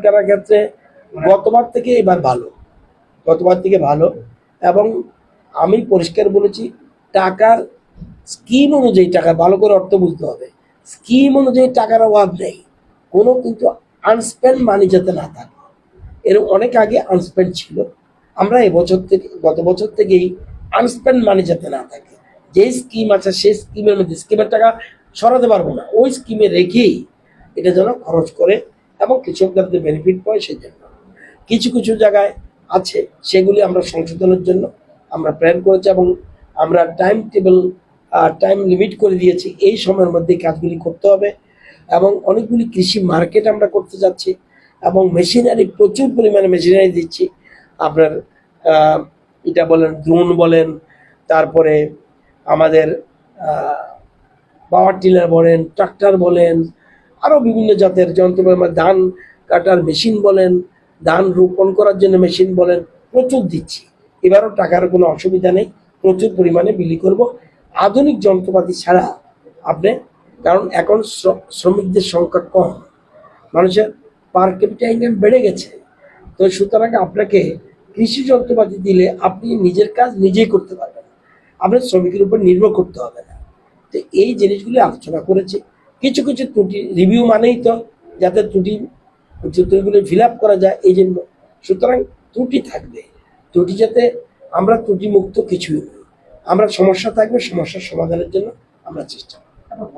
করার ক্ষেত্রে গতবার থেকে এবার ভালো। গতবার থেকে ভালো এবং আমি পরিষ্কার বলেছি, টাকার স্কিম অনুযায়ী টাকা, ভালো করে অর্থ বুঝতে হবে। স্কিম অনুযায়ী টাকার অভাব নেই। কোনো কিন্তু আনস্পেন্ড মানি যাতে না থাকে। এর অনেক আগে আনস্পেন্ড ছিল। আমরা এবছর থেকে, গত বছর থেকেই আনস্পেন্ড মানি যাতে না থাকে। যে স্কিম আছে, সেই স্কিমের মধ্যে স্কিমের টাকা সরাতে পারব না। ওই স্কিমে রেখেই এটা যেন খরচ করে এবং কৃষকদের যে বেনিফিট পায় সেই জন্য। কিছু কিছু জায়গায় আছে, সেগুলি আমরা সংশোধনের জন্য আমরা প্ল্যান করেছি এবং আমরা টাইম টেবিল টাইম লিমিট করে দিয়েছি। এই সময়ের মধ্যে কাজগুলি করতে হবে এবং অনেকগুলি কৃষি মার্কেট আমরা করতে যাচ্ছি এবং মেশিনারি প্রচুর পরিমাণে মেশিনারি দিচ্ছি। আপনার এটা বলেন ড্রোন বলেন, তারপরে আমাদের পাওয়ার টিলার বলেন ট্রাক্টর বলেন আরও বিভিন্ন জাতের যন্ত্র ধান কাটার মেশিন বলেন, ধান রোপণ করার জন্য মেশিন বলেন, প্রচুর দিচ্ছি। এবারও টাকার কোনো অসুবিধা নেই, প্রচুর পরিমাণে বিলি করব। আধুনিক যন্ত্রপাতি ছাড়া আপনি, কারণ এখন শ্রমিকদের সংখ্যা কম। মানুষের পার ক্যাপিটা ইনকাম বেড়ে গেছে। তো সুতরাং আপনাকে কৃষি যন্ত্রপাতি দিলে আপনি নিজের কাজ নিজেই করতে পারবেন আপনার শ্রমিকের উপর নির্ভর করতে হবে না। তো এই জিনিসগুলি আলোচনা করেছি। কিছু কিছু ত্রুটি রিভিউ মানেই তো যাতে ত্রুটি, ত্রুটিগুলি ফিল আপ করা যায়, এই জন্য। সুতরাং ত্রুটি থাকবে। ত্রুটি যাতে আমরা ত্রুটি মুক্ত কিছুই আমরা সমস্যা থাকবে, সমস্যার সমাধানের জন্য আমরা চেষ্টা করব।